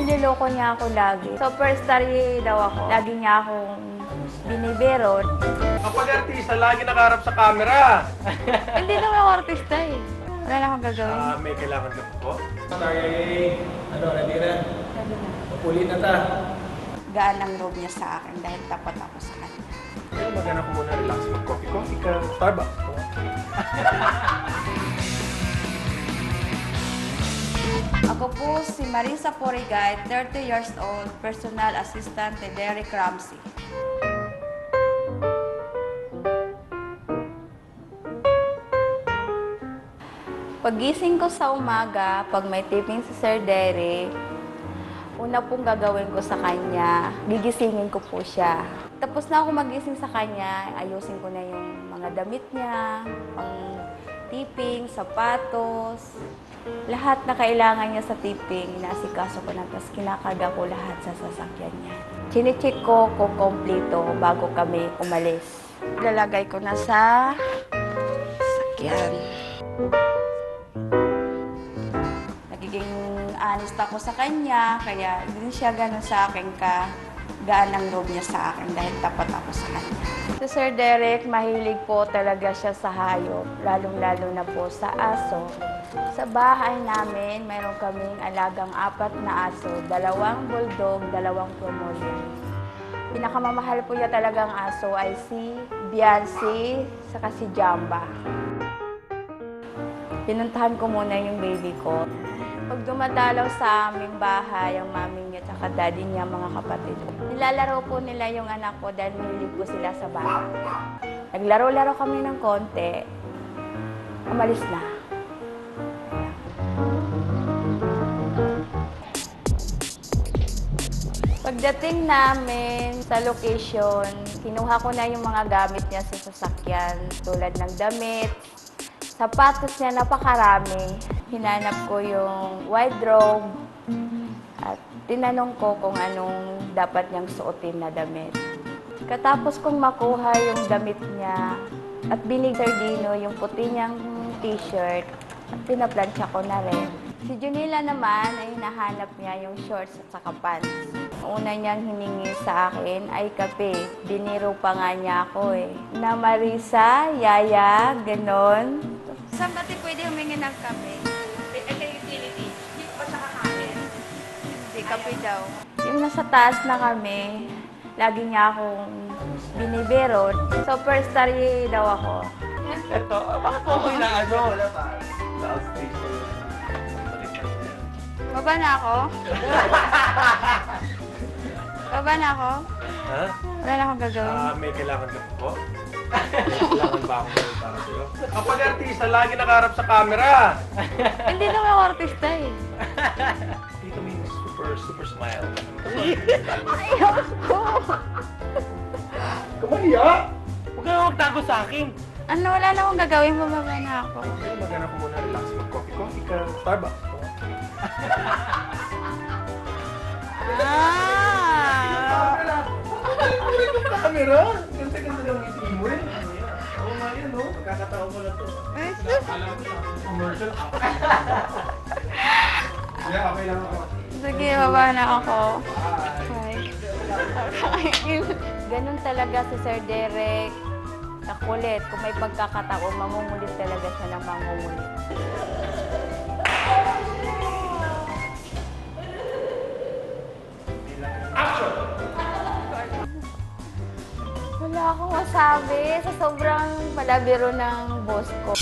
niloloko niya ako lagi. Superstar daw ako. Lagi niya akong binibiro. Kapag artista, lagi nakaharap sa camera. Hindi naman ako artista eh. Wala na akong gagawin. Ah, may kailangan ka po. Sorry, ano, ready na? Ulit na ta. Gaan ang loob niya sa akin dahil tapat ako sa kanya. Kaya magana ko muna relax mag-coffee-coffee ka. Starbucks. Ako po si Marisa Porigay, 30 years old, personal assistant ni Derek Ramsey. Pagising ko sa umaga, pag may tipping si Sir Derek, una pong gagawin ko sa kanya, gigisingin ko po siya. Tapos na ako magising sa kanya, ayusin ko na yung mga damit niya, pang tipping, sapatos, lahat na kailangan niya sa tipping, inaasikaso ko na, tapos kinakarga ko lahat sa sasakyan niya. Chinecheck ko kung kompleto bago kami umalis. Lalagay ko na sa sasakyan. Nagiging honest ako sa kanya, kaya hindi siya ganun sa akin ka gaan ang loob niya sa akin dahil tapat ako sa kanya. Si Sir Derek, mahilig po talaga siya sa hayop, lalong-lalo na po sa aso. Sa bahay namin, mayroon kaming alagang apat na aso, dalawang bulldog, dalawang pomeranian. Pinakamamahal po niya talagang aso ay si Biancy, saka si Jamba. Pinuntahan ko muna yung baby ko. Pag dumadalaw sa aming bahay, ang mami niya at daddy niya, mga kapatid, nilalaro po nila yung anak ko dahil mahilig po sila sa bata. Naglaro-laro kami ng konti, umalis na. Pagdating namin sa location, kinuha ko na yung mga gamit niya sa sasakyan tulad ng damit, sapatos niya napakarami. Hinanap ko yung wardrobe at tinanong ko kung anong dapat niyang suotin na damit. Katapos kong makuha yung damit niya at binig Sardino yung puti niyang t-shirt at pinaplansya ko na rin. Si Junila naman ay hinahanap niya yung shorts at saka pants. Una niyang hiningi sa akin ay kape. Biniro pa nga niya ako eh. Na Marisa, Yaya, ganon. Saan ba pwede humingi ng kape? Eh, hindi ko pa siya kakain. Hindi, kape daw. Yung nasa taas na kami, lagi niya akong binibiro. Superstar daw ako. Ito, bakit mo ako inaano? Wala pa. Sa outstation. Baba na ako? Baba na ako? Ha? Wala na akong gagawin. Ah, may kailangan ka po? May kailangan ba akong gawin para sa'yo? Kapag artista, lagi nakaharap sa camera. Hindi naman ako artista eh. Dito may super, super smile. Ayoko! Kumaliya! Huwag ka na magtago sa akin. Ano, wala na akong gagawin. Bumaba na ako. Kaya magana ko muna relax mag-coffee-coffee ka. Starbucks. Camera? Ganda-ganda ng ngiti mo eh. Oo nga yan, no? Pagkakataon mo na to. Alam ko siya, commercial. Yeah, okay lang ako. Sige, baba na ako. Bye. Ganun talaga si Sir Derek. Nakulit. Kung may pagkakataon, mangungulit talaga siya ng mangungulit. Akong masabi sa sobrang palabiro ng boss ko.